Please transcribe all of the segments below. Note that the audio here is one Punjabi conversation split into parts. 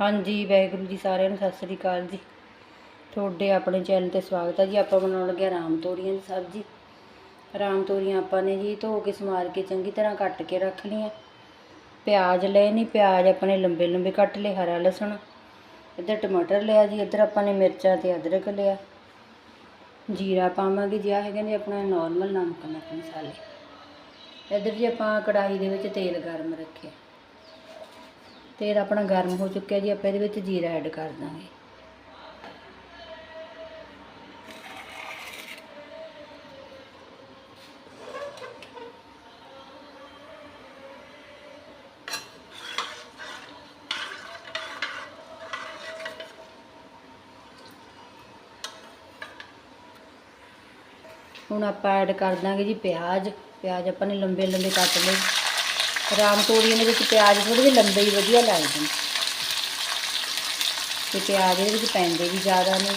ਹਾਂਜੀ, ਵਾਹਿਗੁਰੂ ਜੀ ਸਾਰਿਆਂ ਨੂੰ ਸਤਿ ਸ੍ਰੀ ਅਕਾਲ ਜੀ। ਤੁਹਾਡੇ ਆਪਣੇ ਚੈਨਲ ਤੇ ਸਵਾਗਤ ਹੈ ਜੀ। ਆਪਾਂ ਬਣਾਉਣ ਲੱਗੇ ਹਾਂ ਰਾਮ ਤੋਰੀਆਂ ਦੀ ਸਬਜ਼ੀ। ਰਾਮ ਤੋਰੀਆਂ ਆਪਾਂ ਨੇ ਜੀ ਧੋ ਕੇ ਸਮਾਰ ਕੇ ਚੰਗੀ ਤਰ੍ਹਾਂ ਕੱਟ ਕੇ ਰੱਖ ਲਈਆਂ। ਪਿਆਜ਼ ਲਏ ਨਹੀਂ ਪਿਆਜ਼ ਆਪਣੇ ਲੰਬੇ ਲੰਬੇ ਕੱਟ ਲਏ, ਹਰਾ ਲਸਣ, ਇੱਧਰ ਟਮਾਟਰ ਲਿਆ ਜੀ, ਇੱਧਰ ਆਪਾਂ ਨੇ ਮਿਰਚਾਂ ਤੇ ਅਦਰਕ ਲਿਆ। ਜੀਰਾ ਪਾਵਾਂਗੇ ਜੀ, ਆਹ ਹੈਗੇ ਨੇ ਆਪਣਾ ਨਾਰਮਲ ਨਮਕ ਮਿਰਚ ਮਸਾਲੇ। ਇੱਧਰ ਜੀ ਆਪਾਂ ਕੜਾਹੀ ਦੇ ਵਿੱਚ ਤੇਲ ਗਰਮ ਰੱਖਿਆ। ਤੇਲ ਆਪਣਾ ਗਰਮ ਹੋ ਚੁੱਕਿਆ ਜੀ, ਆਪਾਂ ਇਹਦੇ ਵਿੱਚ ਜੀਰਾ ਐਡ ਕਰ ਦਾਂਗੇ। ਹੁਣ ਆਪਾਂ ਐਡ ਕਰ ਦਾਂਗੇ ਜੀ ਪਿਆਜ਼। ਪਿਆਜ਼ ਆਪਾਂ ਨੇ ਲੰਬੇ ਲੰਬੇ ਕੱਟ ਲਏ। ਰਾਮ ਤੋਰੀਆਂ ਦੇ ਵਿੱਚ ਪਿਆਜ਼ ਥੋੜੇ ਜਿਹੇ ਲੰਬੇ ਹੀ ਵਧੀਆ ਲੱਗਦੇ ਨੇ। ਤੇ ਪਿਆਜ਼ ਇਹਦੇ ਵਿੱਚ ਪੈਂਦੇ ਵੀ ਜ਼ਿਆਦਾ ਨੇ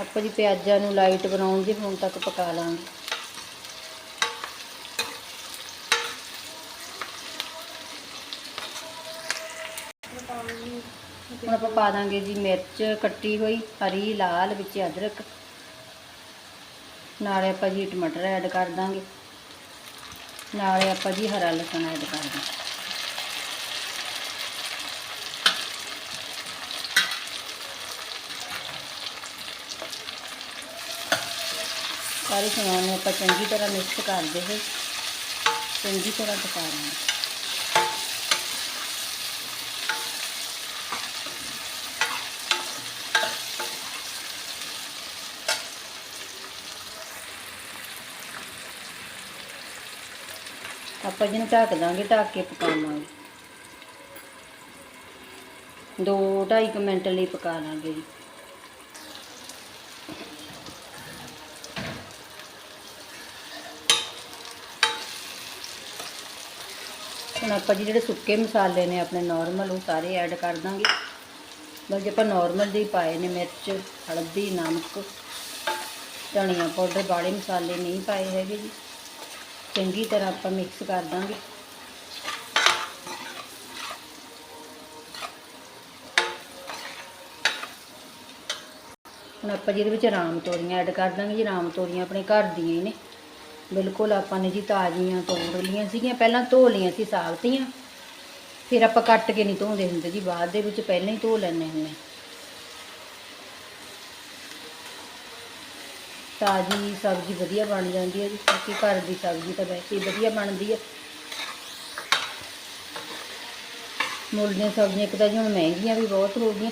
ਆਪਾਂ ਜੀ ਪਿਆਜ਼ਾਂ ਨੂੰ ਲਾਈਟ ਬਣਾਉਣ ਜਿਹੇ ਹੁਣ ਤੱਕ ਪਕਾ ਲਾਂਗੇ। ਹੁਣ ਆਪਾਂ ਪਾ ਦਾਂਗੇ ਜੀ ਮਿਰਚ ਕੱਟੀ ਹੋਈ, ਹਰੀ, ਲਾਲ ਵਿੱਚ ਅਦਰਕ। ਨਾਲੇ ਆਪਾਂ ਜੀ ਟਮਾਟਰ ਐਡ ਕਰ ਦਾਂਗੇ। ਨਾਲੇ ਆਪਾਂ ਜੀ ਹਰਾ ਲਸਣ ਐਡ ਕਰ ਦਾਂਗੇ। ਸਾਰੇ ਸਮਾਨ ਨੂੰ ਆਪਾਂ ਚੰਗੀ ਤਰ੍ਹਾਂ ਮਿਕਸ ਕਰਦੇ ਹੋਏ, ਚੰਗੀ ਤਰ੍ਹਾਂ ਪਕਾ ਆਪਾਂ ਜਿਹਨੂੰ ਢੱਕ ਦਾਂਗੇ, ਢੱਕ ਕੇ ਪਕਾਵਾਂਗੇ। ਦੋ ਢਾਈ ਕੁ ਮਿੰਟ ਲਈ ਪਕਾ ਲਾਂਗੇ ਜੀ। ਹੁਣ ਆਪਾਂ ਜੀ ਜਿਹੜੇ ਸੁੱਕੇ ਮਸਾਲੇ ਨੇ, ਆਪਣੇ ਨਾਰਮਲ ਉਹ ਸਾਰੇ ਐਡ ਕਰ ਦਾਂਗੇ। ਬਸ ਜੇ ਆਪਾਂ ਨਾਰਮਲ ਦੇ ਪਾਏ ਨੇ ਮਿਰਚ, ਹਲਦੀ, ਨਮਕ, ਧਨੀਆ ਪਾਊਡਰ ਬਾੜੇ ਮਸਾਲੇ ਨਹੀਂ ਪਾਏ ਹੈਗੇ ਜੀ। ਚੰਗੀ ਤਰ੍ਹਾਂ ਆਪਾਂ ਮਿਕਸ ਕਰ ਦਾਂਗੇ। ਹੁਣ ਆਪਾਂ ਜਿਹਦੇ ਵਿੱਚ ਰਾਮ ਤੋਰੀਆਂ ਐਡ ਕਰ ਦਾਂਗੇ, ਜੀ ਰਾਮ ਤੋਰੀਆਂ ਆਪਣੇ ਘਰ ਦੀਆਂ ਹੀ ਨੇ। ਬਿਲਕੁਲ ਆਪਾਂ ਨੇ ਜੀ ਤਾਜ਼ੀਆਂ ਤੋੜ ਲਈਆਂ ਸੀਗੀਆਂ, ਪਹਿਲਾਂ ਧੋ ਲਈਆਂ ਸੀ ਸਾਬਤੀਆਂ ਫਿਰ ਆਪਾਂ ਕੱਟ ਕੇ ਨਹੀਂ ਧੋਂਦੇ ਹੁੰਦੇ ਜੀ, ਬਾਅਦ ਦੇ ਵਿੱਚ ਪਹਿਲਾਂ ਹੀ ਧੋ ਲੈਂਦੇ ਹੁੰਦੇ। ਤਾਜ਼ੀ ਸਬਜ਼ੀ ਵਧੀਆ ਬਣ ਜਾਂਦੀ ਹੈ ਜੀ, ਕਿਉਂਕਿ ਘਰ ਦੀ ਸਬਜ਼ੀ ਤਾਂ ਵੈਸੇ ਹੀ ਵਧੀਆ ਬਣਦੀ ਹੈ। ਮੁੱਲ ਦੀਆਂ ਸਬਜ਼ੀਆਂ ਇੱਕ ਤਾਂ ਜੀ ਹੁਣ ਮਹਿੰਗੀਆਂ ਵੀ ਬਹੁਤ ਹੋ ਗਈਆਂ,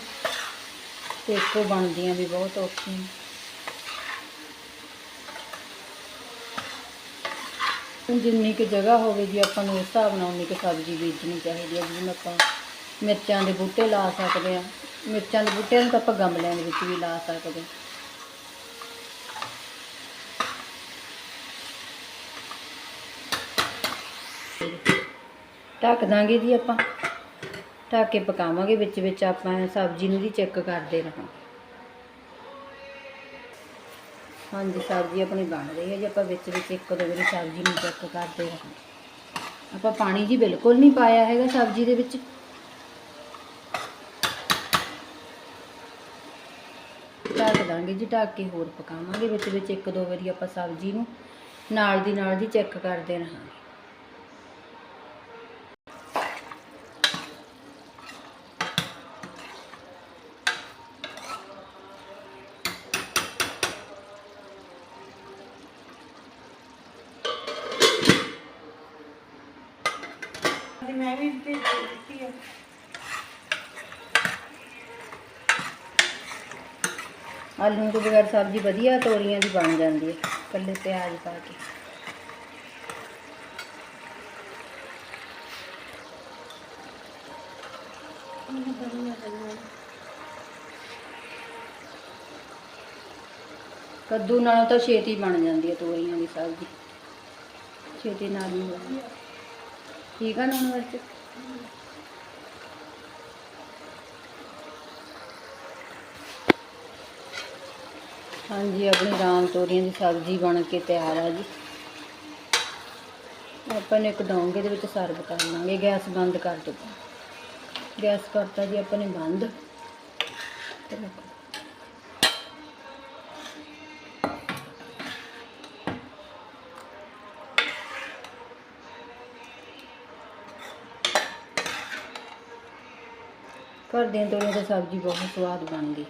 ਤੇ ਇੱਕੋ ਬਣਦੀਆਂ ਵੀ ਬਹੁਤ ਔਖੀਆਂ। ਹੁਣ ਜਿੰਨੀ ਕੁ ਜਗ੍ਹਾ ਹੋਵੇ ਜੀ, ਆਪਾਂ ਨੂੰ ਉਸ ਹਿਸਾਬ ਨਾਲ ਉਨੀ ਕੁ ਸਬਜ਼ੀ ਬੀਜਣੀ ਚਾਹੀਦੀ ਹੈ ਜਿਵੇਂ ਆਪਾਂ ਮਿਰਚਾਂ ਦੇ ਬੂਟੇ ਲਾ ਸਕਦੇ ਹਾਂ। ਮਿਰਚਾਂ ਦੇ ਬੂਟਿਆਂ ਨੂੰ ਤਾਂ ਆਪਾਂ ਗਮਲਿਆਂ ਦੇ ਵਿੱਚ ਵੀ ਲਾ ਸਕਦੇ ਹਾਂ। ਢੱਕ ਦਾਂਗੇ ਜੀ ਆਪਾਂ। ਢੱਕ ਕੇ ਪਕਾਵਾਂਗੇ ਵਿੱਚ ਵਿੱਚ, ਆਪਾਂ ਸਬਜ਼ੀ ਨੂੰ ਵੀ ਚੈੱਕ ਕਰਦੇ ਰਹਾਂਗੇ। ਹਾਂਜੀ, ਸਬਜ਼ੀ ਆਪਣੀ ਬਣ ਰਹੀ ਹੈ ਜੀ, ਆਪਾਂ ਵਿੱਚ ਵਿੱਚ ਇੱਕ ਦੋ ਵਾਰੀ ਸਬਜ਼ੀ ਨੂੰ ਚੈੱਕ ਕਰਦੇ ਰਹਾਂਗੇ। ਆਪਾਂ ਪਾਣੀ ਜੀ ਬਿਲਕੁਲ ਨਹੀਂ ਪਾਇਆ ਹੈਗਾ ਸਬਜ਼ੀ ਦੇ ਵਿੱਚ। ਢੱਕ ਦਾਂਗੇ ਜੀ, ਢੱਕ ਕੇ ਹੋਰ ਪਕਾਵਾਂਗੇ ਵਿੱਚ ਵਿੱਚ ਇੱਕ ਦੋ ਵਾਰੀ ਆਪਾਂ ਸਬਜ਼ੀ ਨੂੰ। ਨਾਲ ਦੀ ਨਾਲ ਜੀ ਚੈੱਕ ਕਰਦੇ ਰਹਾਂਗੇ। ਮੈਂ ਵੀ ਭੇਜ ਦਿੱਤੀ ਹੈ ਆਲੂ ਤੋਂ ਬਗੈਰ ਸਬਜ਼ੀ ਵਧੀਆ ਤੋਰੀਆਂ ਦੀ ਬਣ ਜਾਂਦੀ ਹੈ ਇਕੱਲੇ ਪਿਆਜ਼ ਪਾ ਕੇ। ਕੱਦੂ ਨਾਲੋਂ ਤਾਂ ਛੇਤੀ ਬਣ ਜਾਂਦੀ ਹੈ ਤੋਰੀਆਂ ਦੀ ਸਬਜ਼ੀ। ਛੇਤੀ ਨਾਲ ਹੀ ਹੈ। ਠੀਕ ਆ ਨੂਣ ਮਿਰਚ? ਹਾਂਜੀ, ਆਪਣੀ ਰਾਮ ਤੋਰੀਆਂ ਦੀ ਸਬਜ਼ੀ ਬਣ ਕੇ ਤਿਆਰ ਆ ਜੀ। ਆਪਾਂ ਨੇ ਇੱਕ ਡੋਂਗੇ ਦੇ ਵਿੱਚ ਸਰਵ ਕਰ ਲਾਂਗੇ, ਗੈਸ ਬੰਦ ਕਰ ਦਿੱਤਾ। ਗੈਸ ਕਰਤਾ ਜੀ, ਆਪਾਂ ਨੇ ਬੰਦ। ਤੇ ਘਰ ਦੀਆਂ ਤੋਰੀਆਂ ਦੀ ਸਬਜ਼ੀ ਬਹੁਤ ਸਵਾਦ ਬਣਦੀ।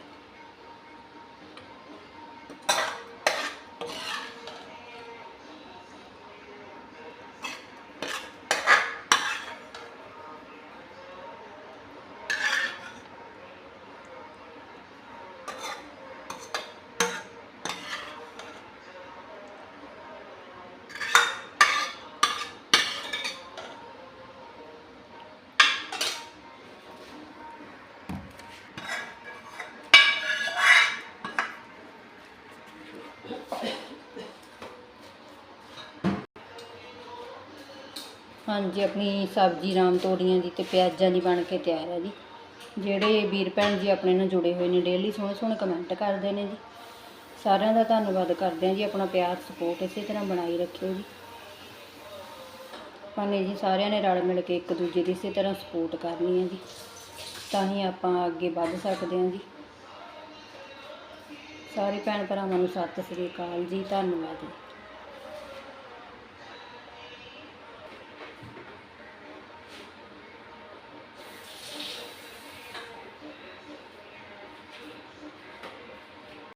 ਹਾਂਜੀ, ਆਪਣੀ ਸਬਜ਼ੀ ਰਾਮ ਤੋਰੀਆਂ ਦੀ ਤੇ ਪਿਆਜ਼ਾਂ ਦੀ ਬਣ ਕੇ ਤਿਆਰ ਹੈ ਜੀ। ਜਿਹੜੇ ਵੀਰ ਭੈਣ ਜੀ ਆਪਣੇ ਨਾਲ ਜੁੜੇ ਹੋਏ ਨੇ ਡੇਲੀ ਸੋਹਣੇ ਸੋਹਣੇ ਕਮੈਂਟ ਕਰਦੇ ਨੇ ਜੀ। ਸਾਰਿਆਂ ਦਾ ਧੰਨਵਾਦ ਕਰਦੇ ਹਾਂ ਜੀ, ਆਪਣਾ ਪਿਆਰ ਸਪੋਰਟ ਇਸੇ ਤਰ੍ਹਾਂ ਬਣਾਈ ਰੱਖਿਓ ਜੀ। ਆਪਾਂ ਨੇ ਜੀ ਸਾਰਿਆਂ ਨੇ ਰਲ ਮਿਲ ਕੇ ਇੱਕ ਦੂਜੇ ਦੀ ਇਸੇ ਤਰ੍ਹਾਂ ਸਪੋਰਟ ਕਰਨੀ ਹੈ ਜੀ। ਤਾਂ ਹੀ ਆਪਾਂ ਅੱਗੇ ਵੱਧ ਸਕਦੇ ਹਾਂ ਜੀ। ਸਾਰੇ ਭੈਣ ਭਰਾਵਾਂ ਨੂੰ ਸਤਿ ਸ੍ਰੀ ਅਕਾਲ ਜੀ, ਧੰਨਵਾਦ।